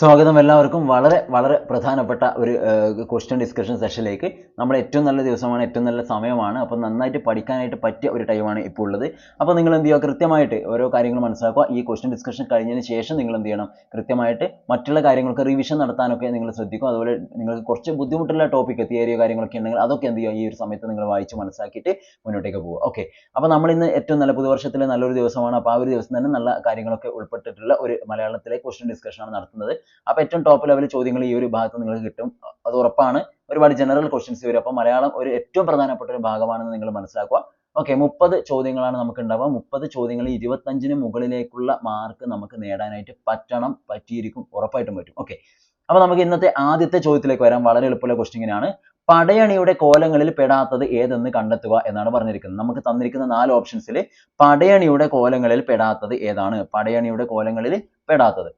സ്വാഗതം എല്ലാവർക്കും. വളരെ വളരെ പ്രധാനപ്പെട്ട ഒരു ക്വസ്റ്റ്യൻ ഡിസ്കഷൻ സെഷനിലേക്ക് നമ്മുടെ ഏറ്റവും നല്ല ദിവസമാണ് ഏറ്റവും നല്ല സമയമാണ്. അപ്പോൾ നന്നായിട്ട് പഠിക്കാനായിട്ട് പറ്റിയ ഒരു ടൈമാണ് ഇപ്പോൾ ഉള്ളത്. അപ്പോൾ നിങ്ങൾ എന്ത് ചെയ്യുക? കൃത്യമായിട്ട് ഓരോ കാര്യങ്ങൾ മനസ്സിലാക്കുക. ഈ ക്വസ്റ്റ്യൻ ഡിസ്കഷൻ കഴിഞ്ഞതിന് ശേഷം നിങ്ങൾ എന്ത് ചെയ്യണം? കൃത്യമായിട്ട് മറ്റുള്ള കാര്യങ്ങൾക്ക് റിവിഷൻ നടത്താനൊക്കെ നിങ്ങൾ ശ്രദ്ധിക്കും അതുപോലെ നിങ്ങൾക്ക് കുറച്ച് ബുദ്ധിമുട്ടുള്ള ടോപ്പിക് തിയറിയോ കാര്യങ്ങളൊക്കെ ഉണ്ടെങ്കിൽ അതൊക്കെ എന്ത് ചെയ്യുക? ഈ ഒരു സമയത്ത് നിങ്ങൾ വായിച്ച് മനസ്സിലാക്കിയിട്ട് മുന്നോട്ടേക്ക് പോകുക ഓക്കെ അപ്പോൾ നമ്മൾ ഇന്ന് ഏറ്റവും നല്ല പുതുവർഷത്തിലെ നല്ലൊരു ദിവസമാണ്. അപ്പോൾ ആ ഒരു ദിവസം തന്നെ നല്ല കാര്യങ്ങളൊക്കെ ഉൾപ്പെട്ടിട്ടുള്ള ഒരു മലയാളത്തിലെ ക്വസ്റ്റ്യൻ ഡിസ്കഷനാണ് നടത്തുന്നത്. അപ്പോൾ ഏറ്റവും ടോപ്പ് ലെവൽ ചോദ്യങ്ങൾ ഈ ഒരു ഭാഗത്ത് നിങ്ങൾക്ക് കിട്ടും. അത് ഉറപ്പാണ്. ഒരുപാട് ജനറൽ ക്വസ്റ്റ്യൻസ് വരും. അപ്പോൾ മലയാളം ഒരു ഏറ്റവും പ്രധാനപ്പെട്ട ഒരു ഭാഗമാണെന്ന് നിങ്ങൾ മനസ്സിലാക്കുക. ഓക്കെ മുപ്പത് ചോദ്യങ്ങളാണ് നമുക്ക് ഉണ്ടാവുക. മുപ്പത് ചോദ്യങ്ങൾ ഇരുപത്തഞ്ചിന് മുകളിലേക്കുള്ള മാർക്ക് നമുക്ക് നേടാനായിട്ട് പറ്റണം പറ്റിയിരിക്കും ഉറപ്പായിട്ടും പറ്റും. ഓക്കെ അപ്പോൾ നമുക്ക് ഇന്നത്തെ ആദ്യത്തെ ചോദ്യത്തിലേക്ക് വരാം. വളരെ എളുപ്പമുള്ള ക്വസ്റ്റ്യനാണ് പടയണിയുടെ കോലങ്ങളിൽ പെടാത്തത് ഏതെന്ന് കണ്ടെത്തുക എന്നാണ് പറഞ്ഞിരിക്കുന്നത്. നമുക്ക് തന്നിരിക്കുന്ന നാല് ഓപ്ഷൻസിൽ പടയണിയുടെ കോലങ്ങളിൽ പെടാത്തത് ഏതാണ്? പടയണിയുടെ കോലങ്ങളിൽ പെടാത്തത്.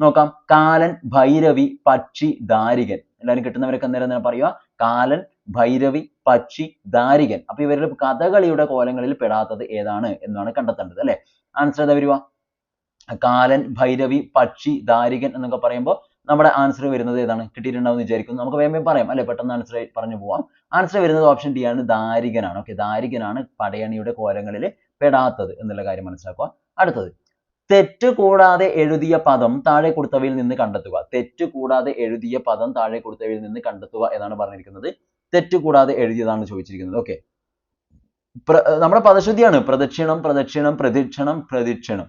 നോക്കാം. കാലൻ ഭൈരവി പക്ഷി ദാരികൻ. എല്ലാവരും കിട്ടുന്നവരൊക്കെ അന്നേരം തന്നെ പറയുക? കാലൻ ഭൈരവി പക്ഷി ദാരികൻ. അപ്പൊ ഇവരുടെ കഥകളിയുടെ കോലങ്ങളിൽ പെടാത്തത് ഏതാണ് എന്നാണ് കണ്ടെത്തേണ്ടത് അല്ലെ? ആൻസർ ഏതാ വരിക? കാലൻ ഭൈരവി പക്ഷി ദാരികൻ എന്നൊക്കെ പറയുമ്പോൾ നമ്മുടെ ആൻസർ വരുന്നത് ഏതാണ്? കിട്ടിയിട്ടുണ്ടാവും വിചാരിക്കുന്നു. നമുക്ക് വേഗം പറയാം അല്ലെ? പെട്ടെന്ന് ആൻസർ പറഞ്ഞു പോവാം. ആൻസർ വരുന്നത് ഓപ്ഷൻ ഡി ആണ്. ദാരികനാണ്. ഓക്കെ ദാരികനാണ് പടയണിയുടെ കോലങ്ങളിൽ പെടാത്തത് എന്നുള്ള കാര്യം മനസ്സിലാക്കുക. അടുത്തത്. തെറ്റ് കൂടാതെ എഴുതിയ പദം താഴെ കൊടുത്തവയിൽ നിന്ന് കണ്ടെത്തുക. തെറ്റ് കൂടാതെ എഴുതിയ പദം താഴെ കൊടുത്തവയിൽ നിന്ന് കണ്ടെത്തുക എന്നാണ് പറഞ്ഞിരിക്കുന്നത്. തെറ്റ് കൂടാതെ എഴുതിയതാണ് ചോദിച്ചിരിക്കുന്നത്. ഓക്കെ നമ്മുടെ പദശുദ്ധിയാണ്. പ്രദക്ഷിണം പ്രദക്ഷിണം പ്രദക്ഷിണം പ്രദക്ഷിണം.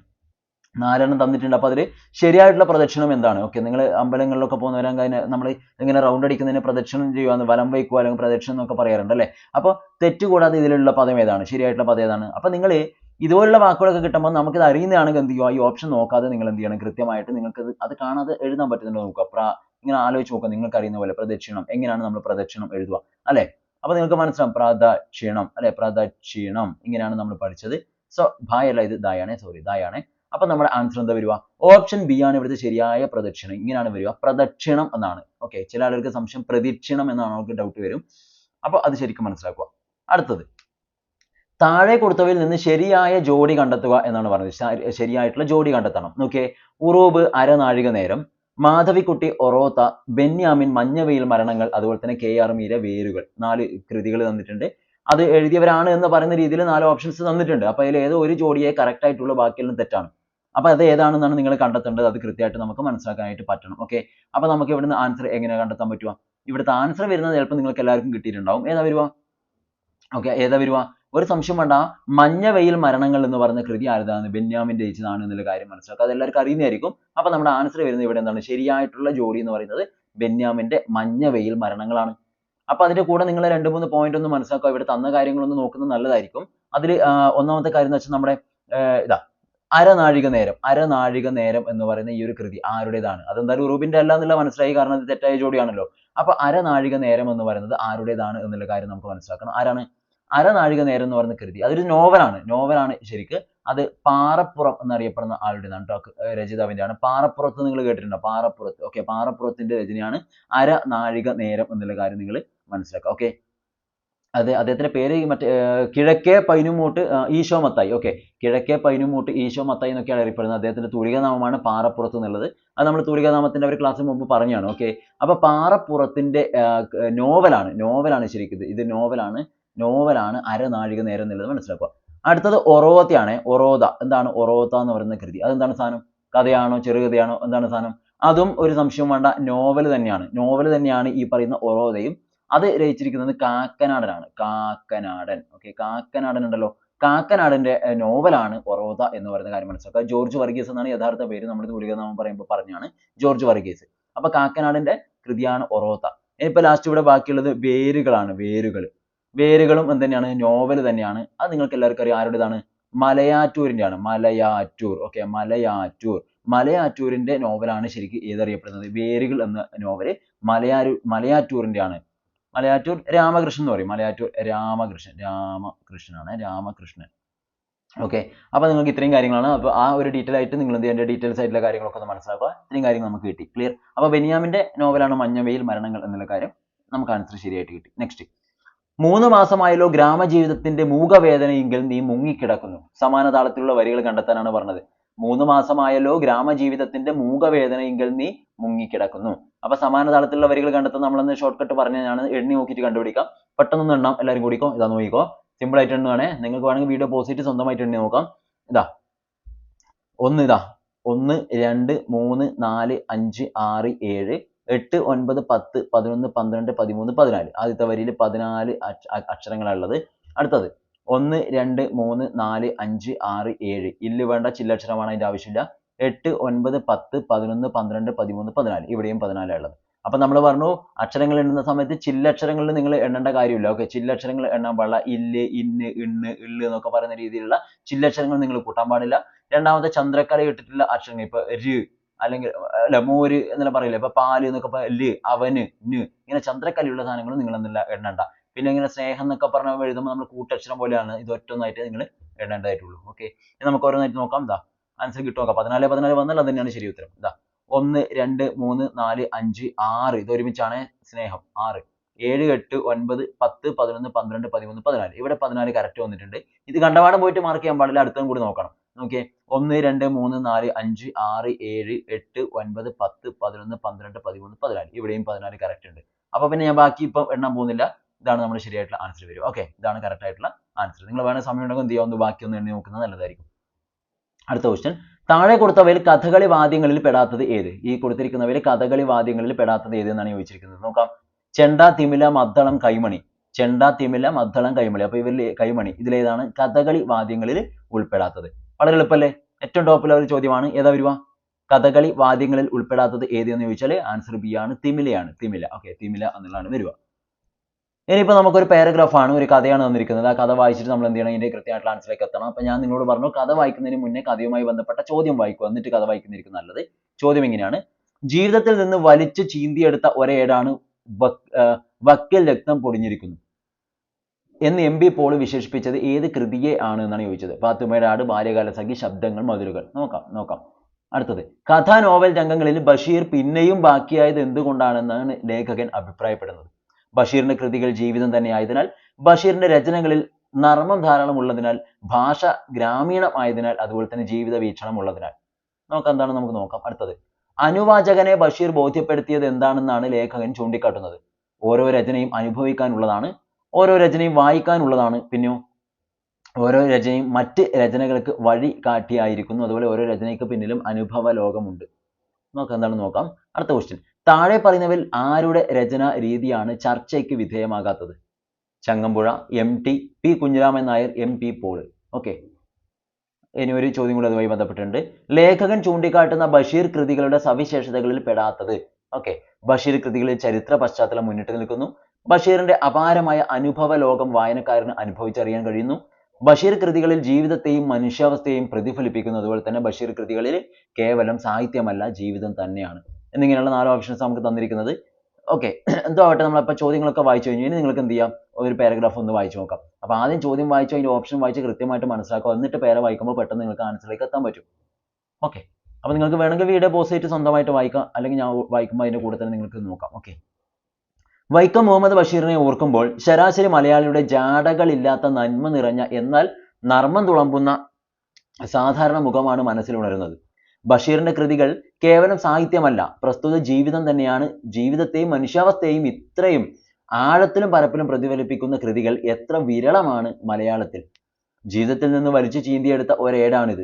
നാലെണ്ണം തന്നിട്ടുണ്ട്. അപ്പൊ അതിൽ ശരിയായിട്ടുള്ള പ്രദക്ഷിണം എന്താണ്? ഓക്കെ നിങ്ങൾ അമ്പലങ്ങളിലൊക്കെ പോകുന്നവരാൻ കഴിഞ്ഞാൽ നമ്മൾ ഇങ്ങനെ റൗണ്ട് അടിക്കുന്നതിന് പ്രദക്ഷിണം ചെയ്യുക വലം വയ്ക്കുക അല്ലെങ്കിൽ പ്രദക്ഷിണം എന്നൊക്കെ പറയാറുണ്ട് അല്ലേ? അപ്പോൾ തെറ്റ് കൂടാതെ ഇതിലുള്ള പദം ഏതാണ്? ശരിയായിട്ടുള്ള പദം ഏതാണ്? അപ്പൊ നിങ്ങൾ ഇതുപോലുള്ള വാക്കുകളൊക്കെ കിട്ടുമ്പോൾ നമുക്കിത് അറിയുന്നതാണെങ്കിൽ എന്ത് ചെയ്യുക? ഈ ഓപ്ഷൻ നോക്കാതെ നിങ്ങൾ എന്ത് ചെയ്യണം? കൃത്യമായിട്ട് നിങ്ങൾക്ക് അത് കാണാതെ എഴുതാൻ പറ്റുന്നുണ്ടോ നോക്കുക. പ്ര ഇങ്ങനെ ആലോചിച്ച് നോക്കുക. നിങ്ങൾക്ക് അറിയുന്ന പോലെ പ്രദക്ഷിണം. എങ്ങനെയാണ് നമ്മൾ പ്രദക്ഷിണം എഴുതുക? അല്ലെ? അപ്പൊ നിങ്ങൾക്ക് മനസ്സിലാവും. പ്രദക്ഷിണം. അല്ലെ? പ്രദക്ഷിണം. ഇങ്ങനെയാണ് നമ്മൾ പഠിച്ചത്. സോ ഭായ അല്ല ഇത്. ദയാണേ സോറി ദായാണ് അപ്പൊ നമ്മുടെ ആൻസർ എന്താ വരിക? ഓപ്ഷൻ ബി ആണ് ഇവിടുത്തെ ശരിയായ പ്രദക്ഷിണം. ഇങ്ങനെയാണ് വരിക. പ്രദക്ഷിണം എന്നാണ്. ഓക്കെ ചില ആളുകൾക്ക് സംശയം പ്രദക്ഷിണം എന്നാണ് അവർക്ക് ഡൗട്ട് വരും. അപ്പൊ അത് ശരിക്കും മനസ്സിലാക്കുക. അടുത്തത്. താഴെ കൊടുത്തവയിൽ നിന്ന് ശരിയായ ജോഡി കണ്ടെത്തുക എന്നാണ് പറഞ്ഞത്. ശരിയായിട്ടുള്ള ജോഡി കണ്ടെത്തണം. നോക്കിയേ ഉറൂബ് അരനാഴിക നേരം മാധവിക്കുട്ടി ഒറോത്ത ബെന്യാമിൻ മഞ്ഞവെയിൽ മരണങ്ങൾ അതുപോലെ തന്നെ കെ ആർ മീര വേരുകൾ നാല് കൃതികൾ തന്നിട്ടുണ്ട്. അത് എഴുതിയവരാണ് എന്ന് പറയുന്ന രീതിയിൽ നാല് ഓപ്ഷൻസ് തന്നിട്ടുണ്ട്. അപ്പൊ അതിൽ ഏതോ ഒരു ജോഡിയെ കറക്റ്റ് ആയിട്ടുള്ള ബാക്കിയെല്ലാം തെറ്റാണ്. അപ്പൊ അത് ഏതാണെന്നാണ് നിങ്ങൾ കണ്ടെത്തേണ്ടത്? അത് കൃത്യമായിട്ട് നമുക്ക് മനസ്സിലാക്കാനായിട്ട് പറ്റണം. ഓക്കെ അപ്പൊ നമുക്ക് ഇവിടുന്ന് ആൻസർ എങ്ങനെ കണ്ടെത്താൻ പറ്റുക? ഇവിടുത്തെ ആൻസർ വരുന്നത് ചിലപ്പോൾ നിങ്ങൾക്ക് എല്ലാവർക്കും കിട്ടിയിട്ടുണ്ടാവും. ഏതാ വരുക? ഓക്കെ ഏതാ വരുക? ഒരു സംശയം വേണ്ട. മഞ്ഞ വെയിൽ മരണങ്ങൾ എന്ന് പറഞ്ഞ കൃതി ആരതാണ്? ബെന്യാമിന്റെ രചിച്ചതാണ് എന്നുള്ള കാര്യം മനസ്സിലാക്കുക അത് എല്ലാവർക്കും അറിയുന്നതായിരിക്കും. അപ്പൊ നമ്മുടെ ആൻസർ വരുന്നത് ഇവിടെ എന്താണ്? ശരിയായിട്ടുള്ള ജോഡി എന്ന് പറയുന്നത് ബെന്യാമിന്റെ മഞ്ഞ വെയിൽ മരണങ്ങളാണ്. അപ്പൊ അതിന്റെ കൂടെ നിങ്ങൾ രണ്ട് മൂന്ന് പോയിന്റ് ഒന്ന് മനസ്സിലാക്കുക. ഇവിടെ തന്ന കാര്യങ്ങളൊന്ന് നോക്കുന്നത് നല്ലതായിരിക്കും. അതിൽ ഒന്നാമത്തെ കാര്യം എന്ന് വെച്ചാൽ നമ്മുടെ ഇതാ അരനാഴിക നേരം. അരനാഴിക നേരം എന്ന് പറയുന്ന ഈ ഒരു കൃതി ആരുടേതാണ്? അതെന്തായാലും റൂബിന്റെ അല്ല എന്നുള്ള മനസ്സിലായി. കാരണം ഇത് തെറ്റായ ജോഡിയാണല്ലോ. അപ്പൊ അരനാഴിക നേരം എന്ന് പറയുന്നത് ആരുടേതാണ് എന്നുള്ള കാര്യം നമുക്ക് മനസ്സിലാക്കണം. ആരാണ്? അരനാഴിക നേരം എന്ന് പറയുന്ന കൃതി. അതൊരു നോവലാണ്. നോവലാണ് ശരിക്ക് അത് പാറപ്പുറം എന്നറിയപ്പെടുന്ന ആളുടേതാണ് കേട്ടോ. രചയിതാവിന്റെയാണ് പാറപ്പുറത്ത് നിങ്ങൾ കേട്ടിട്ടുണ്ടോ? പാറപ്പുറത്ത്. ഓക്കെ പാറപ്പുറത്തിന്റെ രചനയാണ് അരനാഴിക നേരം എന്നുള്ള കാര്യം നിങ്ങൾ മനസ്സിലാക്കുക. ഓക്കെ അത് അദ്ദേഹത്തിന്റെ പേര് മറ്റേ കിഴക്കേ പൈനുമൂട്ട് ഈശോ മത്തായി. ഓക്കെ കിഴക്കേ പൈനുമൂട്ട് ഈശോ മത്തായി എന്നൊക്കെയാണ് അറിയപ്പെടുന്നത്. അദ്ദേഹത്തിന്റെ തൂലികാനാമമാണ് പാറപ്പുറത്ത് എന്നുള്ളത്. അത് നമ്മൾ തൂലികാനാമത്തിന്റെ ഒരു ക്ലാസ് മുമ്പ് പറഞ്ഞാണ്. ഓക്കെ അപ്പൊ പാറപ്പുറത്തിന്റെ നോവലാണ്. നോവലാണ് ശരിക്കും ഇത് നോവലാണ് നോവലാണ് അരനാഴിക നേരം എന്നുള്ളത് മനസ്സിലാക്കുക. അടുത്തത് ഒറോതയാണ് ഒറോത എന്താണ് ഒറോത്ത എന്ന് പറയുന്ന കൃതി. അതെന്താണ് സാധനം? കഥയാണോ? ചെറുകഥയാണോ എന്താണ് സാധനം? അതും ഒരു സംശയം വേണ്ട നോവൽ തന്നെയാണ്. നോവൽ തന്നെയാണ് ഈ പറയുന്ന ഒറോതയും അത് രചിച്ചിരിക്കുന്നത് കാക്കനാടനാണ്. കാക്കനാടൻ. ഓക്കെ കാക്കനാടൻ ഉണ്ടല്ലോ. കാക്കനാടന്റെ നോവലാണ് ഒറോത എന്ന് പറയുന്ന കാര്യം മനസ്സിലാക്കുക. ജോർജ് വർഗീസ് എന്നാണ് യഥാർത്ഥ പേര്. നമ്മൾ നാമം പറയുമ്പോൾ പറഞ്ഞാണ് ജോർജ് വർഗീസ്. അപ്പൊ കാക്കനാടന്റെ കൃതിയാണ് ഒറോത്ത ഇനിയിപ്പോ ലാസ്റ്റ് ഇവിടെ ബാക്കിയുള്ളത് വേരുകളാണ്. വേരുകൾ വേരുകളും എന്ത് തന്നെയാണ്? നോവൽ തന്നെയാണ്. അത് നിങ്ങൾക്ക് എല്ലാവർക്കും അറിയാം. ആരുടേതാണ്? മലയാറ്റൂരിന്റെ ആണ് മലയാറ്റൂർ. ഓക്കെ മലയാറ്റൂർ. മലയാറ്റൂരിന്റെ നോവലാണ് ശരിക്കും ഏതറിയപ്പെടുന്നത്? വേരുകൾ എന്ന നോവൽ മലയാറ്റൂർ മലയാറ്റൂരിന്റെ ആണ് മലയാറ്റൂർ രാമകൃഷ്ണൻ എന്ന് പറയും. മലയാറ്റൂർ രാമകൃഷ്ണൻ. രാമകൃഷ്ണനാണ്. രാമകൃഷ്ണൻ. ഓക്കെ അപ്പൊ നിങ്ങൾക്ക് ഇത്രയും കാര്യങ്ങളാണ്. അപ്പൊ ആ ഒരു ഡീറ്റെയിൽ ആയിട്ട് നിങ്ങൾ എന്ത് ചെയ്യേണ്ട? ഡീറ്റെയിൽസ് ആയിട്ടുള്ള കാര്യങ്ങളൊക്കെ ഒന്ന് മനസ്സിലാക്കുക. ഇത്രയും കാര്യങ്ങൾ നമുക്ക് കിട്ടി. ക്ലിയർ അപ്പൊ ബെനിയാമിന്റെ നോവലാണ് മഞ്ഞവെയിൽ മരണങ്ങൾ എന്നുള്ള കാര്യം നമുക്ക് ആൻസർ ശരിയായിട്ട് കിട്ടി. നെക്സ്റ്റ് മൂന്ന് മാസമായല്ലോ ഗ്രാമജീവിതത്തിന്റെ മൂകവേദനയെങ്കിൽ നീ മുങ്ങിക്കിടക്കുന്നു. സമാന താളത്തിലുള്ള വരികൾ കണ്ടെത്താനാണ് പറഞ്ഞത്. മൂന്ന് മാസമായല്ലോ ഗ്രാമജീവിതത്തിന്റെ മൂകവേദനയെങ്കിൽ നീ മുങ്ങിക്കിടക്കുന്നു. അപ്പൊ സമാന താളത്തിലുള്ള വരികൾ കണ്ടെത്താൻ നമ്മളൊന്ന് ഷോർട്ട് കട്ട് പറഞ്ഞതാണ് എണ്ണി നോക്കിയിട്ട് കണ്ടുപിടിക്കാം. പെട്ടെന്ന് എണ്ണാം. എല്ലാവരും കൂടിക്കോ. ഇതാ നോക്കിക്കോ. സിമ്പിൾ ആയിട്ട് എണ്ണുവാണേ. നിങ്ങൾക്ക് വേണമെങ്കിൽ വീഡിയോ പോസിറ്റ് സ്വന്തമായിട്ട് എണ്ണി നോക്കാം. ഇതാ. ഒന്ന് ഇതാ. ഒന്ന് രണ്ട് മൂന്ന് നാല് അഞ്ച് ആറ് ഏഴ് എട്ട് ഒൻപത് പത്ത് പതിനൊന്ന് പന്ത്രണ്ട് പതിമൂന്ന് പതിനാല്. ആദ്യത്തെ വരിയിൽ പതിനാല് അക്ഷരങ്ങളാണ് ഉള്ളത്. അടുത്തത് ഒന്ന് രണ്ട് മൂന്ന് നാല് അഞ്ച് ആറ് ഏഴ്. ഇല്ല് വേണ്ട ചില്ലക്ഷരമാണ് അതിന്റെ ആവശ്യമില്ല. എട്ട് ഒൻപത് പത്ത് പതിനൊന്ന് പന്ത്രണ്ട് പതിമൂന്ന് പതിനാല്. ഇവിടെയും പതിനാലാണ് ഉള്ളത്. അപ്പൊ നമ്മൾ പറഞ്ഞു അക്ഷരങ്ങൾ എണ്ണുന്ന സമയത്ത് ചില്ലക്ഷരങ്ങളിൽ നിങ്ങൾ എണ്ണേണ്ട കാര്യമില്ല. ഓക്കെ ചില്ലക്ഷരങ്ങൾ എണ്ണാൻ പാടില്ല. ഇല്ല് ഇന്ന് ഇണ്ണ് ഇള്ള് എന്നൊക്കെ പറയുന്ന രീതിയിലുള്ള ചില്ലക്ഷരങ്ങൾ നിങ്ങൾ കൂട്ടാൻ പാടില്ല. രണ്ടാമത്തെ ചന്ദ്രക്കല ഇട്ടിട്ടുള്ള അക്ഷരങ്ങൾ ഇപ്പൊ ര് അല്ലെങ്കിൽ അല്ല മോര് എന്നെല്ലാം പറയില്ലേ? ഇപ്പൊ പാൽ എന്നൊക്കെ ൽ അവന് ന് ഇങ്ങനെ ചന്ദ്രക്കലയുള്ള സാധനങ്ങൾ നിങ്ങൾ എന്തില്ല എണ്ണണ്ട. പിന്നെ ഇങ്ങനെ സ്നേഹം എന്നൊക്കെ പറഞ്ഞ എഴുതുമ്പോൾ നമ്മൾ കൂട്ടക്ഷരം പോലെയാണ് ഇത് ഒറ്റൊന്നായിട്ട് നിങ്ങൾ എണ്ണേണ്ടതായിട്ടുള്ളൂ. ഓക്കെ? നമുക്ക് ഓരോന്നായിട്ട് നോക്കാം. ഇതാ ആൻസർ കിട്ടും നോക്കാം പതിനാല് പതിനാല് വന്നാൽ അത് തന്നെയാണ് ശരി ഉത്തരം. ഇതാ ഒന്ന് രണ്ട് മൂന്ന് നാല് അഞ്ച് ആറ്. ഇത് ഒരുമിച്ചാണ് സ്നേഹം. ആറ്. ഏഴ് എട്ട് ഒൻപത് പത്ത് പതിനൊന്ന് പന്ത്രണ്ട് പതിമൂന്ന് പതിനാല്. ഇവിടെ പതിനാല് കറക്റ്റ് വന്നിട്ടുണ്ട്. ഇത് കണ്ടപാടം പോയിട്ട് മാർക്ക് ചെയ്യാൻ പാടില്ല. അടുത്തതും കൂടി നോക്കണം. നോക്കിയേ ഒന്ന് രണ്ട് മൂന്ന് നാല് അഞ്ച് ആറ് ഏഴ് എട്ട് ഒൻപത് പത്ത് പതിനൊന്ന് പന്ത്രണ്ട് പതിമൂന്ന് പതിനാല്. ഇവിടെയും പതിനാല് കറക്റ്റ് ഉണ്ട്. അപ്പൊ പിന്നെ ഞാൻ ബാക്കി ഇപ്പോ എണ്ണാൻ പോകുന്നില്ല ഇതാണ് നമ്മുടെ ശരിയായിട്ടുള്ള ആൻസർ വരും ഓക്കെ ഇതാണ് കറക്റ്റ് ആയിട്ടുള്ള ആൻസർ നിങ്ങൾ വേണേൽ സമയം ഉണ്ടെങ്കിൽ എന്ത് ചെയ്യാം? ഒന്ന് ബാക്കി ഒന്ന് എണ്ണി നോക്കുന്നത് നല്ലതായിരിക്കും. അടുത്ത ക്വസ്റ്റ്യൻ താഴെ കൊടുത്തവയിൽ കഥകളി വാദ്യങ്ങളിൽ പെടാത്തത് ഏത്? ഈ കൊടുത്തിരിക്കുന്നവയിൽ കഥകളി വാദ്യങ്ങളിൽ പെടാത്തത് ഏത് എന്നാണ് ചോദിച്ചിരിക്കുന്നത്. നോക്കാം. ചെണ്ട തിമില മദ്ദളം കൈമണി. ചെണ്ട തിമില മദ്ദളം കൈമണി. അപ്പൊ ഇവരിൽ കൈമണി. ഇതിലേതാണ് കഥകളി വാദ്യങ്ങളിൽ ഉൾപ്പെടാത്തത്. വളരെ എളുപ്പല്ലേ? ഏറ്റവും ടോപ്പ് ലെവൽ ചോദ്യമാണ്. ഏതാ വരുവാ കഥകളി വാദ്യങ്ങളിൽ ഉൾപ്പെടാത്തത് ഏത് എന്ന് ചോദിച്ചാൽ ആൻസർ ബി ആണ്. തിമിലയാണ്. തിമില. ഓക്കെ തിമില എന്നുള്ളതാണ് വരിക. ഇനിയിപ്പോൾ നമുക്കൊരു പാരഗ്രാഫ് ആണ് ഒരു കഥയാണ് തന്നിരിക്കുന്നത്. ആ കഥ വായിച്ചിട്ട് നമ്മൾ എന്ത് ചെയ്യണം? ഇതിന്റെ കൃത്യമായിട്ടുള്ള ആൻസറിലേക്ക് എത്തണം. അപ്പൊ ഞാൻ നിങ്ങളോട് പറഞ്ഞു കഥ വായിക്കുന്നതിന് മുന്നേ കഥയുമായി ബന്ധപ്പെട്ട ചോദ്യം വായിക്കുക. എന്നിട്ട് കഥ വായിക്കുന്നതായിരിക്കും നല്ലത്. ചോദ്യം ഇങ്ങനെയാണ്. ജീവിതത്തിൽ നിന്ന് വലിച്ചു ചീന്തിയെടുത്ത ഒരേടാണ് വക്കിൽ രക്തം പൊടിഞ്ഞിരിക്കുന്നു. എന്ന് എം ബി പോൾ വിശേഷിപ്പിച്ചത് ഏത് കൃതിയെ ആണ് എന്നാണ് ചോദിച്ചത്. പാത്തുമ്മയുടെ ആട് ബാല്യകാല സഖി ശബ്ദങ്ങൾ മധുരകൾ. നോക്കാം നോക്കാം. അടുത്തത്. കഥാ നോവൽ രംഗങ്ങളിൽ ബഷീർ പിന്നെയും ബാക്കിയായത് എന്തുകൊണ്ടാണെന്നാണ് ലേഖകൻ അഭിപ്രായപ്പെടുന്നത്. ബഷീറിന്റെ കൃതികൾ ജീവിതം തന്നെ ആയതിനാൽ ബഷീറിന്റെ രചനകളിൽ നർമ്മം ധാരാളം ഉള്ളതിനാൽ ഭാഷ ഗ്രാമീണമായതിനാൽ അതുപോലെ തന്നെ ജീവിത വീക്ഷണം ഉള്ളതിനാൽ. നോക്കാം എന്താണ് നമുക്ക് നോക്കാം. അടുത്തത്. അനുവാചകനെ ബഷീർ ബോധ്യപ്പെടുത്തിയത് എന്താണെന്നാണ് ലേഖകൻ ചൂണ്ടിക്കാട്ടുന്നത്. ഓരോ രചനയും അനുഭവിക്കാനുള്ളതാണ് ഓരോ രചനയും വായിക്കാനുള്ളതാണ്. പിന്നെയോ ഓരോ രചനയും മറ്റ് രചനകൾക്ക് വഴി കാട്ടിയായിരിക്കുന്നു. അതുപോലെ ഓരോ രചനയ്ക്ക് പിന്നിലും അനുഭവ ലോകമുണ്ട്. നോക്കാം എന്താണ് നോക്കാം. അടുത്ത ക്വസ്റ്റ്യൻ താഴെ പറയുന്നവരിൽ ആരുടെ രചനാ രീതിയാണ് ചർച്ചയ്ക്ക് വിധേയമാകാത്തത്? Changampuzha M T P Kunhiraman Nair M P Paul. Okay ഇനി ഒരു ചോദ്യം കൂടി അതുമായി ബന്ധപ്പെട്ടിട്ടുണ്ട്. ലേഖകൻ ചൂണ്ടിക്കാട്ടുന്ന ബഷീർ കൃതികളുടെ സവിശേഷതകളിൽ പെടാത്തത്. ഓക്കെ ബഷീർ കൃതികളിൽ ചരിത്ര പശ്ചാത്തലം മുന്നിട്ട് നിൽക്കുന്നു. ബഷീറിന്റെ അപാരമായ അനുഭവ ലോകം വായനക്കാരന് അനുഭവിച്ചറിയാൻ കഴിയുന്നു. ബഷീർ കൃതികളിൽ ജീവിതത്തെയും മനുഷ്യാവസ്ഥയെയും പ്രതിഫലിപ്പിക്കുന്നു അതുപോലെ തന്നെ ബഷീർ കൃതികളിൽ കേവലം സാഹിത്യമല്ല ജീവിതം തന്നെയാണ്. എന്നിങ്ങനെയുള്ള നാല് ഓപ്ഷൻസ് നമുക്ക് തന്നിരിക്കുന്നത്. ഓക്കെ എന്തോ ആവട്ടെ നമ്മളപ്പോൾ ചോദ്യങ്ങളൊക്കെ വായിച്ചു കഴിഞ്ഞു. ഇനി നിങ്ങൾക്ക് എന്ത് ചെയ്യാം? ഒരു പാരഗ്രാഫ് ഒന്ന് വായിച്ചു നോക്കാം. അപ്പോൾ ആദ്യം ചോദ്യം വായിച്ചു അതിന്റെ ഓപ്ഷൻ വായിച്ച് കൃത്യമായിട്ട് മനസ്സിലാക്കുക. എന്നിട്ട് പേര വായിക്കുമ്പോൾ പെട്ടെന്ന് നിങ്ങൾക്ക് ആൻസറിലേക്ക് എത്താൻ പറ്റും. ഓക്കെ അപ്പോൾ നിങ്ങൾക്ക് വേണമെങ്കിൽ വീഡിയോ പോസ്റ്റ് ചെയ്തിട്ട് സ്വന്തമായിട്ട് വായിക്കാം. അല്ലെങ്കിൽ ഞാൻ വായിക്കുമ്പോൾ അതിന്റെ കൂടെ തന്നെ നിങ്ങൾക്ക് നോക്കാം. ഓക്കെ വൈക്കം മുഹമ്മദ് ബഷീറിനെ ഓർക്കുമ്പോൾ ശരാശരി മലയാളിയുടെ ജാടകളില്ലാത്ത നന്മ നിറഞ്ഞ എന്നാൽ നർമ്മം തുളമ്പുന്ന സാധാരണ മുഖമാണ് മനസ്സിൽ ഉണരുന്നത്. ബഷീറിന്റെ കൃതികൾ കേവലം സാഹിത്യമല്ല പ്രസ്തുത ജീവിതം തന്നെയാണ്. ജീവിതത്തെയും മനുഷ്യാവസ്ഥയെയും ഇത്രയും ആഴത്തിലും പരപ്പിലും പ്രതിഫലിപ്പിക്കുന്ന കൃതികൾ എത്ര വിരളമാണ് മലയാളത്തിൽ. ജീവിതത്തിൽ നിന്ന് വലിച്ചു ചീന്തിയെടുത്ത ഒരേടാണിത്.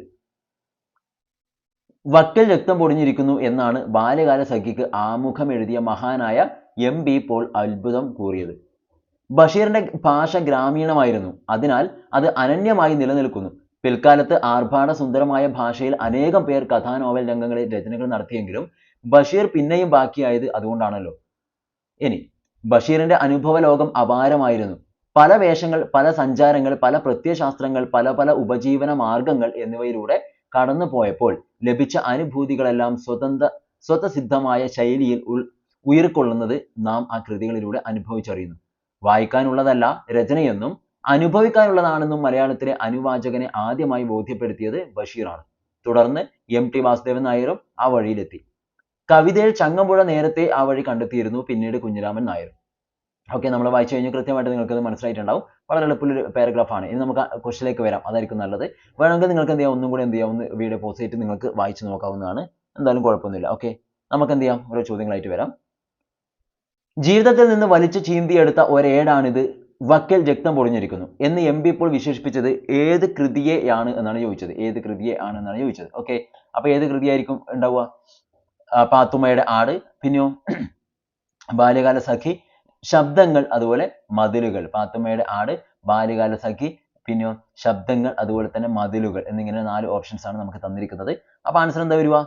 വക്കൽ രക്തം പൊടിഞ്ഞിരിക്കുന്നു എന്നാണ് ബാല്യകാല സഖിക്ക് ആമുഖം എഴുതിയ മഹാനായ എം ബി പോൾ അത്ഭുതം കൂറിയത്. ബഷീറിന്റെ ഭാഷ ഗ്രാമീണമായിരുന്നു. അതിനാൽ അത് അനന്യമായി നിലനിൽക്കുന്നു. പിൽക്കാലത്ത് ആർഭാട സുന്ദരമായ ഭാഷയിൽ അനേകം പേർ കഥാനോവൽ രംഗങ്ങളിൽ രചനകൾ നടത്തിയെങ്കിലും ബഷീർ പിന്നെയും ബാക്കിയായത് അതുകൊണ്ടാണല്ലോ. ഇനി ബഷീറിന്റെ അനുഭവ ലോകം അപാരമായിരുന്നു. പല വേഷങ്ങൾ പല സഞ്ചാരങ്ങൾ പല പ്രത്യയശാസ്ത്രങ്ങൾ പല പല ഉപജീവന മാർഗങ്ങൾ എന്നിവയിലൂടെ കടന്നു പോയപ്പോൾ ലഭിച്ച അനുഭൂതികളെല്ലാം സ്വതന്ത്ര സ്വതസിദ്ധമായ ശൈലിയിൽ ഉൾ ഉയർക്കൊള്ളുന്നത് നാം ആ കൃതികളിലൂടെ അനുഭവിച്ചറിയുന്നു. വായിക്കാനുള്ളതല്ല രചനയെന്നും അനുഭവിക്കാനുള്ളതാണെന്നും മലയാളത്തിലെ അനുവാചകനെ ആദ്യമായി ബോധ്യപ്പെടുത്തിയത് ബഷീറാണ്. തുടർന്ന് എം ടി വാസുദേവൻ നായരും ആ വഴിയിലെത്തി. കവിതയിൽ ചങ്ങമ്പുഴ നേരത്തെ ആ വഴി കണ്ടെത്തിയിരുന്നു പിന്നീട് കുഞ്ഞിരാമൻ നായർ ഓക്കെ നമ്മൾ വായിച്ചു കഴിഞ്ഞു കൃത്യമായിട്ട് നിങ്ങൾക്ക് അത് മനസ്സിലായിട്ടുണ്ടാവും. വളരെ എളുപ്പമുള്ളൊരു പാരഗ്രാഫ് ആണ്. ഇനി നമുക്ക് ക്വസ്റ്റിലേക്ക് വരാം. അതായിരിക്കും നല്ലത്. വേണമെങ്കിൽ നിങ്ങൾക്ക് എന്ത് ചെയ്യാം? ഒന്നും കൂടി എന്ത് ചെയ്യാം? ഒന്ന് വീഡിയോ പോസ്റ്റ് ചെയ്തിട്ട് നിങ്ങൾക്ക് വായിച്ചു നോക്കാവുന്നതാണ്. എന്തായാലും കുഴപ്പമൊന്നുമില്ല. ഓക്കെ നമുക്ക് എന്ത് ചെയ്യാം? ഓരോ ചോദ്യങ്ങളായിട്ട് വരാം. ജീവിതത്തിൽ നിന്ന് വലിച്ചു ചീന്തിയെടുത്ത ഒരേടാണിത്. വക്കൽ രക്തം പൊളിഞ്ഞിരിക്കുന്നു എന്ന് എം ബി ഇപ്പോൾ വിശേഷിപ്പിച്ചത് ഏത് കൃതിയെയാണ് എന്നാണ് ചോദിച്ചത്. ഏത് കൃതിയെ ആണ് എന്നാണ് ചോദിച്ചത്. ഓക്കെ അപ്പൊ ഏത് കൃതിയായിരിക്കും ഉണ്ടാവുക? പാത്തുമ്മയുടെ ആട് പിന്നെയോ ബാല്യകാല സഖി ശബ്ദങ്ങൾ അതുപോലെ മതിലുകൾ. പാത്തുമ്മയുടെ ആട് ബാല്യകാല സഖി പിന്നെയോ ശബ്ദങ്ങൾ അതുപോലെ തന്നെ മതിലുകൾ. എന്നിങ്ങനെ നാല് ഓപ്ഷൻസ് ആണ് നമുക്ക് തന്നിരിക്കുന്നത്. അപ്പൊ ആൻസർ എന്താ വരുക?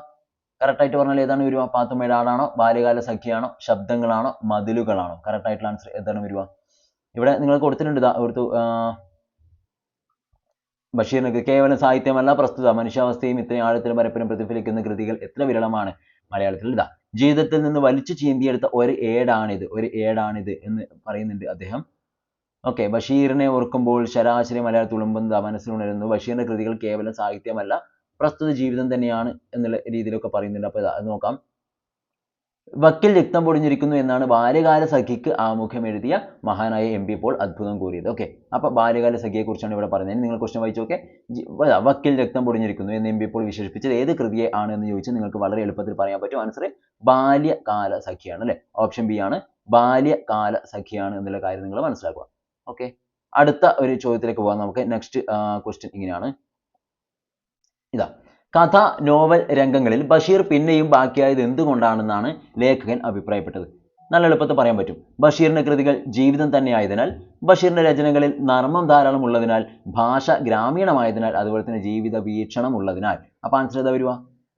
കറക്റ്റ് ആയിട്ട് പറഞ്ഞാൽ ഏതാണ് വരുക? പാത്തുമ്മയുടെ ആടാണോ ബാല്യകാല സഖിയാണോ? ശബ്ദങ്ങളാണോ? മതിലുകളാണോ? കറക്റ്റായിട്ടുള്ള ആൻസർ ഏതാണ് വരിക? ഇവിടെ നിങ്ങൾ കൊടുത്തിട്ടുണ്ട് ഇതാ കൊടുത്തു ആ, ബഷീറിന് കേവലം സാഹിത്യമല്ല പ്രസ്തുത മനുഷ്യാവസ്ഥയും ഇത്രയും ആഴത്തിലും പരപ്പനും പ്രതിഫലിക്കുന്ന കൃതികൾ എത്ര വിരളമാണ്? മലയാളത്തിൽ ഇതാ ജീവിതത്തിൽ നിന്ന് വലിച്ചു ചീന്തിയെടുത്ത ഒരു ഏടാണിത് ഒരു ഏടാണിത് എന്ന് പറയുന്നുണ്ട് അദ്ദേഹം. ഓക്കെ ബഷീറിനെ ഓർക്കുമ്പോൾ ശരാശരി മലയാളത്തിൽ ഉളുമ്പുന്നത് മനസ്സിലുണരുന്നു ബഷീറിന്റെ കൃതികൾ കേവലം സാഹിത്യമല്ല പ്രസ്തുത ജീവിതം തന്നെയാണ് എന്നുള്ള രീതിയിലൊക്കെ പറയുന്നുണ്ട്. അപ്പൊ ഇതാ അത് നോക്കാം. വക്കിൽ രക്തം പൊടിഞ്ഞിരിക്കുന്നു എന്നാണ് ബാല്യകാല സഖിക്ക് ആമുഖം എഴുതിയ മഹാനായ എം പി പോൾ അത്ഭുതം കൂറിയത്. ഓക്കെ. അപ്പൊ ബാല്യകാല സഖിയെ കുറിച്ചാണ് ഇവിടെ പറയുന്നത്. നിങ്ങൾ ക്വസ്റ്റ്യൻ വായിച്ചു നോക്കെ വക്കിൽ രക്തം പൊടിഞ്ഞിരിക്കുന്നു എന്ന് എം പി പോൾ വിശേഷിപ്പിച്ചത് ഏത് കൃതിയെ ആണ് എന്ന് ചോദിച്ചാൽ നിങ്ങൾക്ക് വളരെ എളുപ്പത്തിൽ പറയാൻ പറ്റും. ആൻസർ ബാല്യകാല സഖിയാണ് അല്ലെ? ഓപ്ഷൻ ബി ആണ് ബാല്യകാല സഖിയാണ് എന്നുള്ള കാര്യം നിങ്ങൾ മനസ്സിലാക്കുക. ഓക്കെ. അടുത്ത ഒരു ചോദ്യത്തിലേക്ക് പോകാം നമുക്ക്. നെക്സ്റ്റ് ക്വസ്റ്റ്യൻ ഇങ്ങനെയാണ്. ഇതാ കഥ നോവൽ രംഗങ്ങളിൽ ബഷീർ പിന്നെയും ബാക്കിയായത് എന്തുകൊണ്ടാണെന്നാണ് ലേഖകൻ അഭിപ്രായപ്പെട്ടത്. നല്ല എളുപ്പത്തിൽ പറയാൻ പറ്റും. ബഷീറിന്റെ കൃതികൾ ജീവിതം തന്നെ ആയതിനാൽ ബഷീറിന്റെ രചനകളിൽ നർമ്മം ധാരാളം ഉള്ളതിനാൽ ഭാഷ ഗ്രാമീണമായതിനാൽ അതുപോലെ തന്നെ ജീവിത വീക്ഷണം ഉള്ളതിനാൽ. അപ്പൊ ആൻസർ ഏതാ വരുവാ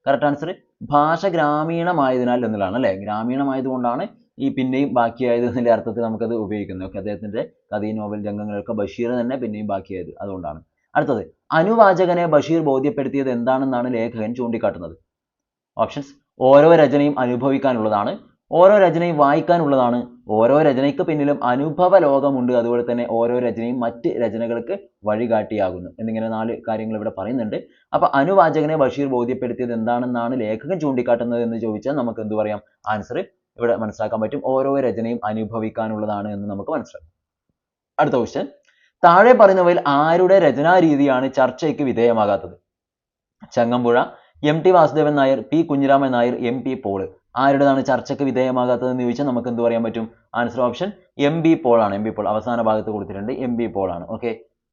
കറക്റ്റ് ആൻസർ ഭാഷ ഗ്രാമീണമായതിനാൽ എന്നുള്ളതാണ് അല്ലേ? ഗ്രാമീണമായതുകൊണ്ടാണ് ഈ പിന്നെയും ബാക്കിയായത് എന്നുള്ള അർത്ഥത്തിൽ നമുക്കത് ഉപയോഗിക്കുന്നത്. ഓക്കെ അദ്ദേഹത്തിന്റെ കഥയും നോവൽ രംഗങ്ങളൊക്കെ ബഷീർ തന്നെ പിന്നെയും ബാക്കിയായത് അതുകൊണ്ടാണ്. അടുത്തത് അനുവാചകനെ ബഷീർ ബോധ്യപ്പെടുത്തിയത് എന്താണെന്നാണ് ലേഖകൻ ചൂണ്ടിക്കാട്ടുന്നത്? ഓപ്ഷൻസ് ഓരോ രചനയും അനുഭവിക്കാനുള്ളതാണ് ഓരോ രചനയും വായിക്കാനുള്ളതാണ് ഓരോ രചനയ്ക്ക് പിന്നിലും അനുഭവ ലോകമുണ്ട് അതുപോലെ തന്നെ ഓരോ രചനയും മറ്റ് രചനകൾക്ക് വഴികാട്ടിയാകുന്നു എന്നിങ്ങനെ നാല് കാര്യങ്ങൾ ഇവിടെ പറയുന്നുണ്ട്. അപ്പൊ അനുവാചകനെ ബഷീർ ബോധ്യപ്പെടുത്തിയത് എന്താണെന്നാണ് ലേഖകൻ ചൂണ്ടിക്കാട്ടുന്നത് എന്ന് ചോദിച്ചാൽ നമുക്ക് എന്ത് പറയാം? ആൻസർ ഇവിടെ മനസ്സിലാക്കാൻ പറ്റും. ഓരോ രചനയും അനുഭവിക്കാനുള്ളതാണ് എന്ന് നമുക്ക് മനസ്സിലാക്കാം. അടുത്ത ക്വസ്റ്റ്യൻ താഴെ പറയുന്നവയിൽ ആരുടെ രചനാരീതിയാണ് ചർച്ചയ്ക്ക് വിധേയമാകാത്തത്? Changampuzha M T Vasudevan Nair P Kunhiraman Nair M P Paul. ആരുടേതാണ് ചർച്ചയ്ക്ക് വിധേയമാകാത്തതെന്ന് ചോദിച്ചാൽ നമുക്ക് എന്ത് പറയാൻ പറ്റും? Answer option M B Paul ആണ് എം ബി പോൾ. അവസാന ഭാഗത്ത് കൊടുത്തിട്ടുണ്ട് എം ബി പോൾ ആണ് ഓക്കെ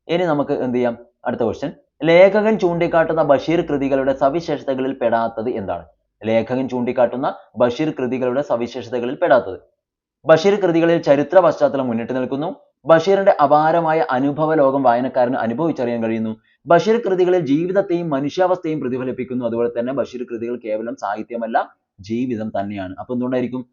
ഇനി നമുക്ക് എന്ത് ചെയ്യാം? അടുത്ത ക്വസ്റ്റ്യൻ ലേഖകൻ ചൂണ്ടിക്കാട്ടുന്ന ബഷീർ കൃതികളുടെ സവിശേഷതകളിൽ പെടാത്തത് എന്താണ്? ലേഖകൻ ചൂണ്ടിക്കാട്ടുന്ന ബഷീർ കൃതികളുടെ സവിശേഷതകളിൽ പെടാത്തത്. ബഷീർ കൃതികളിൽ ചരിത്ര പശ്ചാത്തലം മുന്നിട്ട് നിൽക്കുന്നു. ബഷീറിന്റെ അപാരമായ അനുഭവ ലോകം വായനക്കാരന് അനുഭവിച്ചറിയാൻ കഴിയുന്നു. ബഷീർ കൃതികളിൽ ജീവിതത്തെയും മനുഷ്യാവസ്ഥയും പ്രതിഫലിപ്പിക്കുന്നു. അതുപോലെ തന്നെ ബഷീർ കൃതികൾ കേവലം സാഹിത്യമല്ല ജീവിതം തന്നെയാണ്. അപ്പൊ എന്തുകൊണ്ടായിരിക്കും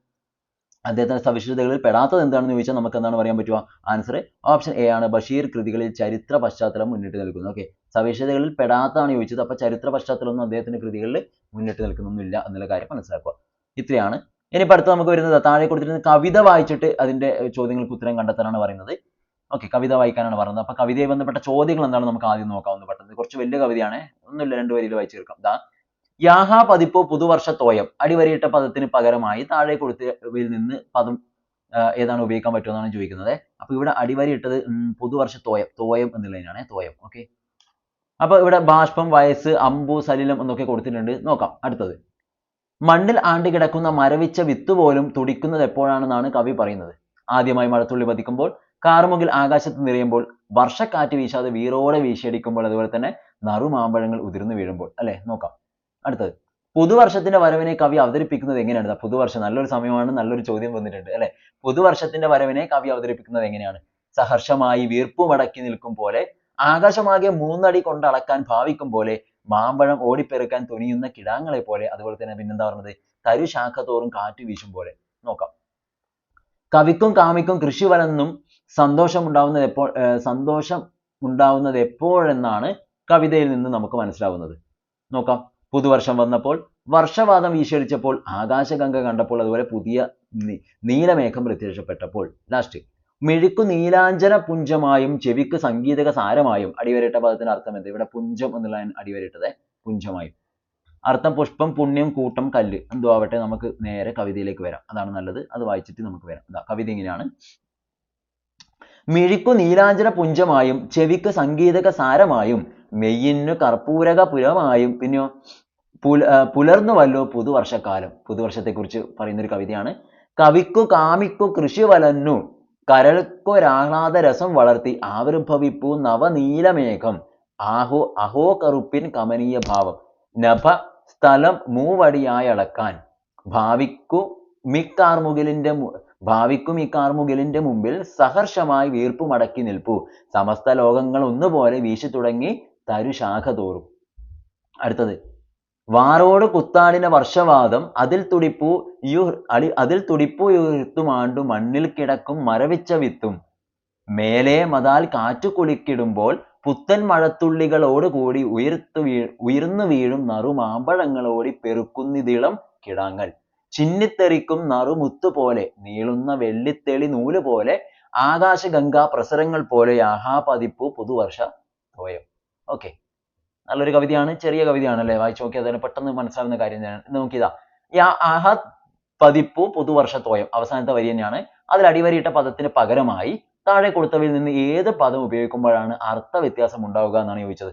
അദ്ദേഹത്തിന്റെ സവിശേഷതകളിൽ പെടാത്തത് എന്താണെന്ന് ചോദിച്ചാൽ നമുക്ക് എന്താണ് പറയാൻ പറ്റുക? ആൻസർ ഓപ്ഷൻ എ ആണ്. ബഷീർ കൃതികളിൽ ചരിത്ര പശ്ചാത്തലം മുന്നിട്ട് നിൽക്കുന്നു. ഓക്കെ സവിശേഷതകളിൽ പെടാത്തതാണ് ചോദിച്ചത്. അപ്പൊ ചരിത്ര പശ്ചാത്തലം ഒന്നും അദ്ദേഹത്തിന്റെ കൃതികളിൽ മുന്നിട്ട് നിൽക്കുന്നൊന്നുമില്ല എന്നുള്ള കാര്യം മനസ്സിലാക്കുക. ഇത്രയാണ് ഇനിയിപ്പോൾ അടുത്ത് നമുക്ക് വരുന്നത് താഴെ കൊടുത്തിരുന്ന കവിത വായിച്ചിട്ട് അതിന്റെ ചോദ്യങ്ങൾക്ക് ഉത്തരം കണ്ടെത്താനാണ് പറയുന്നത്. ഓക്കെ കവിത വായിക്കാനാണ് പറയുന്നത്. അപ്പൊ കവിതയെ ബന്ധപ്പെട്ട ചോദ്യങ്ങൾ എന്താണ് നമുക്ക് ആദ്യം നോക്കാവുന്ന പെട്ടെന്ന്. കുറച്ച് വലിയ കവിതയാണ്. ഒന്നുമില്ല രണ്ട് വരിയിൽ വായിച്ചു തീർക്കാം. ദാ യാഹാ പതിപ്പോ പുതുവർഷ തോയം. അടിവരയിട്ട പദത്തിന് പകരമായി താഴെ കൊടുത്തവയിൽ നിന്ന് പദം ഏതാണ് ഉപയോഗിക്കാൻ പറ്റുമെന്നാണ് ചോദിക്കുന്നത്. അപ്പൊ ഇവിടെ അടിവരയിട്ടത് പുതുവർഷ തോയം. തോയം എന്നുള്ളതിനാണ്. തോയം. ഓക്കെ. അപ്പൊ ഇവിടെ ബാഷ്പം വയസ്സ് അമ്പു സലിലം എന്നൊക്കെ കൊടുത്തിട്ടുണ്ട്. നോക്കാം. അടുത്തത്. മണ്ണിൽ ആണ്ട് കിടക്കുന്ന മരവിച്ച വിത്ത് പോലും തുടിക്കുന്നത് എപ്പോഴാണെന്നാണ് കവി പറയുന്നത്. ആദ്യമായി മഴത്തുള്ളി പതിക്കുമ്പോൾ കാർമുകിൽ ആകാശത്ത് നിറയുമ്പോൾ വർഷക്കാറ്റ് വീശാതെ വീറോടെ വീശിയടിക്കുമ്പോൾ അതുപോലെ തന്നെ നറുമാമ്പഴങ്ങൾ ഉതിർന്നു വീഴുമ്പോൾ. അല്ലെ? നോക്കാം. അടുത്തത്. പുതുവർഷത്തിന്റെ വരവിനെ കവി അവതരിപ്പിക്കുന്നത് എങ്ങനെയാണ്? പുതുവർഷം. നല്ലൊരു സമയമാണ് നല്ലൊരു ചോദ്യം വന്നിട്ടുണ്ട് അല്ലെ? പുതുവർഷത്തിന്റെ വരവിനെ കവി അവതരിപ്പിക്കുന്നത് എങ്ങനെയാണ്? സഹർഷമായി വീർപ്പുമടക്കി നിൽക്കും പോലെ ആകാശമാകെ മൂന്നടി കൊണ്ടളക്കാൻ ഭാവിക്കും പോലെ മാമ്പഴം ഓടിപ്പെറുക്കാൻ തുനിയുന്ന കിടാങ്ങളെ പോലെ അതുപോലെ തന്നെ പിന്നെന്താ പറഞ്ഞത്? തരുശാഖ തോറും കാറ്റ് വീശും പോലെ. നോക്കാം. കവിക്കും കാമിക്കും കൃഷി വലന്നും സന്തോഷം ഉണ്ടാവുന്നത് എപ്പോൾ സന്തോഷം ഉണ്ടാവുന്നത് എപ്പോഴെന്നാണ് കവിതയിൽ നിന്ന് നമുക്ക് മനസ്സിലാവുന്നത്. നോക്കാം. പുതുവർഷം വന്നപ്പോൾ വർഷവാദം വീശിയടിച്ചപ്പോൾ ആകാശഗംഗ കണ്ടപ്പോൾ അതുപോലെ പുതിയ നീലമേഘം പ്രത്യക്ഷപ്പെട്ടപ്പോൾ ലാസ്റ്റ് മിഴിക്കു നീലാഞ്ചന പുഞ്ചമായും ചെവിക്ക് സംഗീതക സാരമായും. അടിവരയിട്ട പദത്തിന് അർത്ഥം എന്ത്? ഇവിടെ പുഞ്ചം എന്നുള്ള അടിവരയിട്ടത് പുഞ്ചമായും. അർത്ഥം പുഷ്പം പുണ്യം കൂട്ടം കല്ല് എന്തോ ആവട്ടെ നമുക്ക് നേരെ കവിതയിലേക്ക് വരാം. അതാണ് നല്ലത്. അത് വായിച്ചിട്ട് നമുക്ക് വരാം. ഇതാ കവിത ഇങ്ങനെയാണ്. മിഴിക്കു നീലാഞ്ജന പുഞ്ചമായും ചെവിക്ക് സംഗീതക സാരമായും മെയ്യിനു കർപ്പൂരക പുരമായും പിന്നെയോ പുല പുലർന്നുവല്ലോ പുതുവർഷക്കാലം. പുതുവർഷത്തെക്കുറിച്ച് പറയുന്ന ഒരു കവിതയാണ്. കവിക്കു കാമിക്കു കൃഷി വലന്നു കരൾക്കൊരാഹ്ലാദ രസം വളർത്തി. ആവിർഭവിപ്പു നവനീലമേഘം. ആഹോ അഹോ കറുപ്പിൻ കമനീയ ഭാവം. നഭ സ്ഥലം മൂവടിയായി അളക്കാൻ. ഭാവിക്കു മിക്കാർമുകിലിന്റെ ഭാവിക്കും ഈ കാർമുകിലിന്റെ മുമ്പിൽ സഹർഷമായി വീർപ്പ് മടക്കി നിൽപ്പു. സമസ്ത ലോകങ്ങൾ ഒന്നുപോലെ വീശി തുടങ്ങി തരുശാഖ തോറും. അടുത്തത്. വാറോട് കുത്താടിന വർഷവാദം അതിൽ തുടിപ്പു യു അടി അതിൽ തുടിപ്പു യുത്തുമാണ്ടു മണ്ണിൽ കിടക്കും മരവിച്ച വിത്തും. മേലെ മതാൽ കാറ്റു കുളിക്കിടുമ്പോൾ പുത്തൻ മഴത്തുള്ളികളോട് കൂടി ഉയർത്തു വീ ഉയർന്നു വീഴും നറുമാമ്പഴങ്ങളോടി പെറുക്കുന്നിതിളം കിടാങ്ങൾ ചിന്നിത്തെറിക്കും നറുമുത്തു പോലെ നീളുന്ന വെള്ളിത്തെളി നൂൽ പോലെ ആകാശഗംഗാ പ്രസരങ്ങൾ പോലെ ആഹാ ആഹാപതിപ്പു പുതുവർഷ തോയം. ഓക്കെ. നല്ലൊരു കവിതയാണ് ചെറിയ കവിതയാണ് അല്ലേ വായിച്ചു നോക്കിയാൽ തന്നെ പെട്ടെന്ന് മനസ്സിലാവുന്ന കാര്യം തന്നെയാണ്. നോക്കിയതാ. യാ ആഹാ പതിപ്പു പുതുവർഷത്തോയം. അവസാനത്തെ വരി തന്നെയാണ്. അതിൽ അടിവരിയിട്ട പദത്തിന് പകരമായി താഴെ കൊടുത്തവയിൽ നിന്ന് ഏത് പദം ഉപയോഗിക്കുമ്പോഴാണ് അർത്ഥ വ്യത്യാസം ഉണ്ടാവുക എന്നാണ് ചോദിച്ചത്.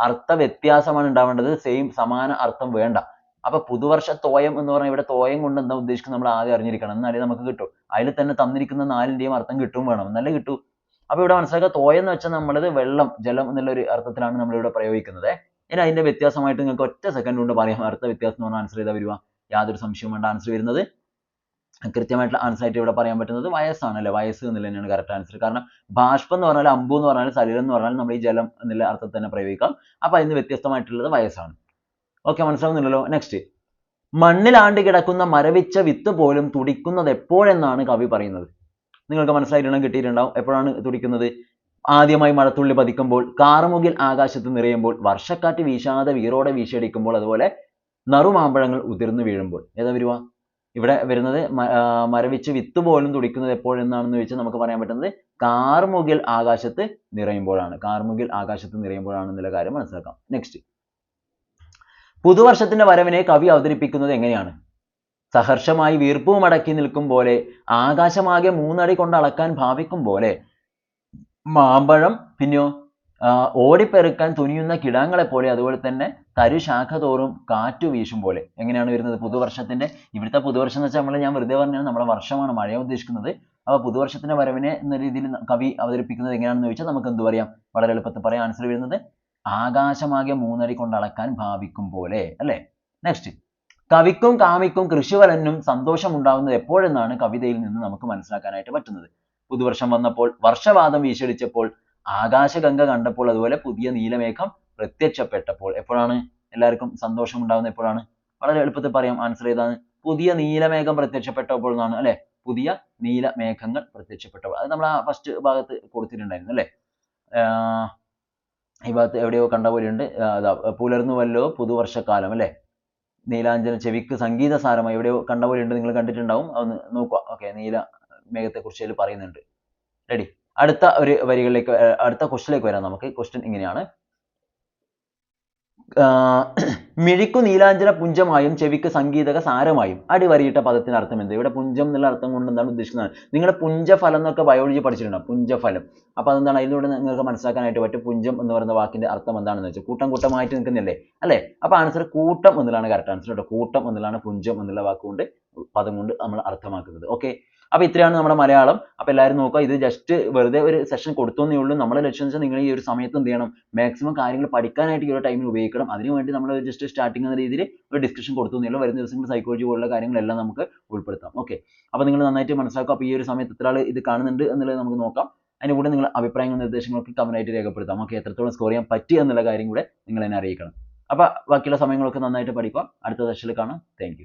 അർത്ഥ വ്യത്യാസമാണ് ഉണ്ടാവേണ്ടത്. സെയിം സമാന അർത്ഥം വേണ്ട. അപ്പൊ പുതുവർഷ തോയം എന്ന് പറഞ്ഞാൽ ഇവിടെ തോയം കൊണ്ട് എന്താ ഉദ്ദേശിക്കുന്നത്? നമ്മൾ ആദ്യം അറിഞ്ഞിരിക്കണം. എന്നാലേ നമുക്ക് കിട്ടൂ. അതിൽ തന്നെ തന്നിരിക്കുന്ന നാലിന്റെയും അർത്ഥം കിട്ടും വേണം. എന്നാലേ കിട്ടൂ. അപ്പൊ ഇവിടെ മനസ്സിലാക്കുക തോയ എന്ന് വെച്ചാൽ നമ്മളത് വെള്ളം ജലം എന്നുള്ള ഒരു അർത്ഥത്തിലാണ് നമ്മൾ ഇവിടെ പ്രയോഗിക്കുന്നത്. ഇനി അതിന്റെ വ്യത്യാസമായിട്ട് നിങ്ങൾക്ക് ഒറ്റ സെക്കൻഡ് കൊണ്ട് പറയാം അർത്ഥ വ്യത്യാസം എന്ന് പറഞ്ഞാൽ ആൻസർ ചെയ്താൽ വരുവാ. യാതൊരു സംശയവും വേണ്ട ആൻസർ വരുന്നത്. കൃത്യമായിട്ടുള്ള ആൻസർ ആയിട്ട് ഇവിടെ പറയാൻ പറ്റുന്നത് വയസ്സാണ് അല്ലേ? വയസ്സ് എന്നുള്ള തന്നെയാണ് കറക്റ്റ് ആൻസർ കാരണം ബാഷ്പം എന്ന് പറഞ്ഞാൽ അമ്പു എന്ന് പറഞ്ഞാൽ സലിലം എന്ന് പറഞ്ഞാൽ നമ്മൾ ഈ ജലം എന്നുള്ള അർത്ഥത്തിൽ തന്നെ പ്രയോഗിക്കാം. അപ്പൊ അതിന് വ്യത്യസ്തമായിട്ടുള്ളത് വയസ്സാണ്. ഓക്കെ മനസ്സിലാവുന്നില്ലല്ലോ നെക്സ്റ്റ് മണ്ണിലാണ്ട് കിടക്കുന്ന മരവിച്ച വിത്ത് പോലും തുടിക്കുന്നത് എപ്പോഴെന്നാണ് കവി പറയുന്നത്? നിങ്ങൾക്ക് മനസ്സിലായിട്ടുണ്ടെങ്കിൽ കിട്ടിയിട്ടുണ്ടാവും. എപ്പോഴാണ് തുടിക്കുന്നത്? ആദ്യമായി മഴത്തുള്ളി പതിക്കുമ്പോൾ കാർമുകിൽ ആകാശത്ത് നിറയുമ്പോൾ വർഷക്കാറ്റ് വീശാതെ വീറോടെ വീശിയടിക്കുമ്പോൾ അതുപോലെ നറുമാമ്പഴങ്ങൾ ഉതിർന്നു വീഴുമ്പോൾ. ഏതാ വരുക ഇവിടെ വരുന്നത് മരവിച്ച് വിത്ത് പോലും തുടിക്കുന്നത് എപ്പോഴെന്നാണെന്ന് ചോദിച്ചാൽ നമുക്ക് പറയാൻ പറ്റുന്നത് കാർമുകിൽ ആകാശത്ത് നിറയുമ്പോഴാണ്. കാർമുകിൽ ആകാശത്ത് നിറയുമ്പോഴാണ് എന്നുള്ള കാര്യം മനസ്സിലാക്കാം. നെക്സ്റ്റ് പുതുവർഷത്തിന്റെ വരവിനെ കവി അവതരിപ്പിക്കുന്നത് എങ്ങനെയാണ്? സഹർഷമായി വീർപ്പും അടക്കി നിൽക്കും പോലെ ആകാശമാകെ മൂന്നടി കൊണ്ട് അളക്കാൻ ഭാവിക്കും പോലെ മാമ്പഴം പിന്നെയോ ഓടിപ്പെറുക്കാൻ തുനിയുന്ന കിടാങ്ങളെ പോലെ അതുപോലെ തന്നെ തരുശാഖ തോറും കാറ്റു വീശും പോലെ. എങ്ങനെയാണ് വരുന്നത് പുതുവർഷത്തിന്റെ? ഇവിടുത്തെ പുതുവർഷം എന്ന് വെച്ചാൽ നമ്മൾ ഞാൻ വെറുതെ പറഞ്ഞാൽ നമ്മുടെ വർഷമാണ് മഴയെ ഉദ്ദേശിക്കുന്നത്. അപ്പൊ പുതുവർഷത്തിന്റെ വരവിനെ എന്ന രീതിയിൽ കവി അവതരിപ്പിക്കുന്നത് എങ്ങനെയാണെന്ന് ചോദിച്ചാൽ നമുക്ക് എന്ത് പറയാം? വളരെ എളുപ്പത്തിൽ പറയാം. ആൻസർ വരുന്നത് ആകാശമാകെ മൂന്നടി കൊണ്ട് അളക്കാൻ ഭാവിക്കും പോലെ അല്ലേ? നെക്സ്റ്റ് കവിക്കും കാമിക്കും കൃഷിവലനും സന്തോഷമുണ്ടാകുന്നത് എപ്പോഴെന്നാണ് കവിതയിൽ നിന്ന് നമുക്ക് മനസ്സിലാക്കാനായിട്ട് പറ്റുന്നത്. പുതുവർഷം വന്നപ്പോൾ വർഷവാദം വീശടിച്ചപ്പോൾ ആകാശഗംഗ കണ്ടപ്പോൾ അതുപോലെ പുതിയ നീലമേഘം പ്രത്യക്ഷപ്പെട്ടപ്പോൾ എപ്പോഴാണ്? എല്ലാവർക്കും സന്തോഷം ഉണ്ടാകുന്നത് എപ്പോഴാണ്? വളരെ എളുപ്പത്തിൽ പറയാം. ആൻസർ ഏതാണ്? പുതിയ നീലമേഘം പ്രത്യക്ഷപ്പെട്ടപ്പോൾ എന്നാണ് അല്ലെ? പുതിയ നീലമേഘങ്ങൾ പ്രത്യക്ഷപ്പെട്ടപ്പോൾ. അത് നമ്മൾ ആ ഫസ്റ്റ് ഭാഗത്ത് കൊടുത്തിട്ടുണ്ടായിരുന്നു അല്ലെ? ആഹ് ഈ ഭാഗത്ത് എവിടെയോ കണ്ട പോലെയുണ്ട്. പുലർന്നുവല്ലോ പുതുവർഷക്കാലം അല്ലെ? നീലാഞ്ജന ചെവിക്ക് സംഗീത സാരമായി എവിടെയോ കണ്ട പോലെയുണ്ട് നിങ്ങൾ കണ്ടിട്ടുണ്ടാവും. അതൊന്ന് നോക്കുക. ഓക്കെ നീല മേഘത്തെ കുറിച്ച് അതിൽ പറയുന്നുണ്ട്. റെഡി അടുത്ത ഒരു വരികളിലേക്ക് അടുത്ത ക്വസ്റ്റിലേക്ക് വരാം നമുക്ക്. ക്വസ്റ്റ്യൻ ഇങ്ങനെയാണ്. മിഴിക്കു നീലാഞ്ചന പുഞ്ചമായും ചെവിക്ക് സംഗീതക സാരമായും. അടിവരയിട്ട പദത്തിന് അർത്ഥം എന്ത്? ഇവിടെ പുഞ്ചം എന്നുള്ള അർത്ഥം കൊണ്ട് എന്താണ് ഉദ്ദേശിക്കുന്നത്? നിങ്ങളുടെ പുഞ്ചഫലം എന്നൊക്കെ ബയോളജി പഠിച്ചിട്ടുണ്ടാവും പുഞ്ചഫലം. അപ്പൊ അതെന്താണ്? അതിലൂടെ നിങ്ങൾക്ക് മനസ്സിലാക്കാനായിട്ട് പറ്റും. പുഞ്ചം എന്ന് പറയുന്ന വാക്കിന്റെ അർത്ഥം എന്താണെന്ന് വെച്ചാൽ കൂട്ടം കൂട്ടമായിട്ട് നിൽക്കുന്നില്ലേ? അല്ലേ? അപ്പൊ ആൻസർ കൂട്ടം എന്നുള്ളതാണ് കറക്റ്റ് ആൻസർ കേട്ടോ കൂട്ടം എന്നുള്ളതാണ് പുഞ്ചം എന്നുള്ള വാക്കുകൊണ്ട് പദം കൊണ്ട് നമ്മൾ അർത്ഥമാക്കുന്നത്. ഓക്കെ അപ്പൊ ഇത്രയാണ് നമ്മുടെ മലയാളം. അപ്പൊ എല്ലാവരും നോക്കുക ഇത് ജസ്റ്റ് വെറുതെ ഒരു സെഷൻ കൊടുത്തോന്നേ ഉള്ളൂ. നമ്മളെ ലക്ഷ്യം വെച്ചാൽ നിങ്ങൾ ഈ ഒരു സമയത്ത് എന്ത് ചെയ്യണം? മാക്സിമം കാര്യങ്ങൾ പഠിക്കാനായിട്ട് ഈ ഒരു ടൈമിൽ ഉപയോഗിക്കണം. അതിനു വേണ്ടി നമ്മൾ ജസ്റ്റ് സ്റ്റാർട്ടിംഗ് എന്ന രീതിയിൽ ഒരു ഡിസ്കഷൻ കൊടുത്തോന്നേ ഉള്ളൂ. വരുന്ന ദിവസങ്ങളിൽ സൈക്കോളജി പോലുള്ള കാര്യങ്ങളെല്ലാം നമുക്ക് ഉൾപ്പെടുത്താം. ഓക്കെ അപ്പൊ നിങ്ങൾ നന്നായിട്ട് മനസ്സിലാക്കുക. അപ്പൊ ഈ ഒരു സമയത്ത് എത്ര ആൾ ഇത് കാണുന്നുണ്ട് എന്നുള്ളത് നമുക്ക് നോക്കാം. അതിന് കൂടെ നിങ്ങൾ അഭിപ്രായങ്ങളും നിർദ്ദേശങ്ങളൊക്കെ ആയിട്ട് രേഖപ്പെടുത്താം. ഓക്കെ എത്രത്തോളം സ്കോർ ചെയ്യാൻ പറ്റി എന്നുള്ള കാര്യം കൂടെ നിങ്ങൾ എന്നെ അറിയിക്കണം. അപ്പൊ ബാക്കിയുള്ള സമയങ്ങളൊക്കെ നന്നായിട്ട് പഠിക്കുക. അടുത്ത സെഷനിൽ കാണാം. താങ്ക്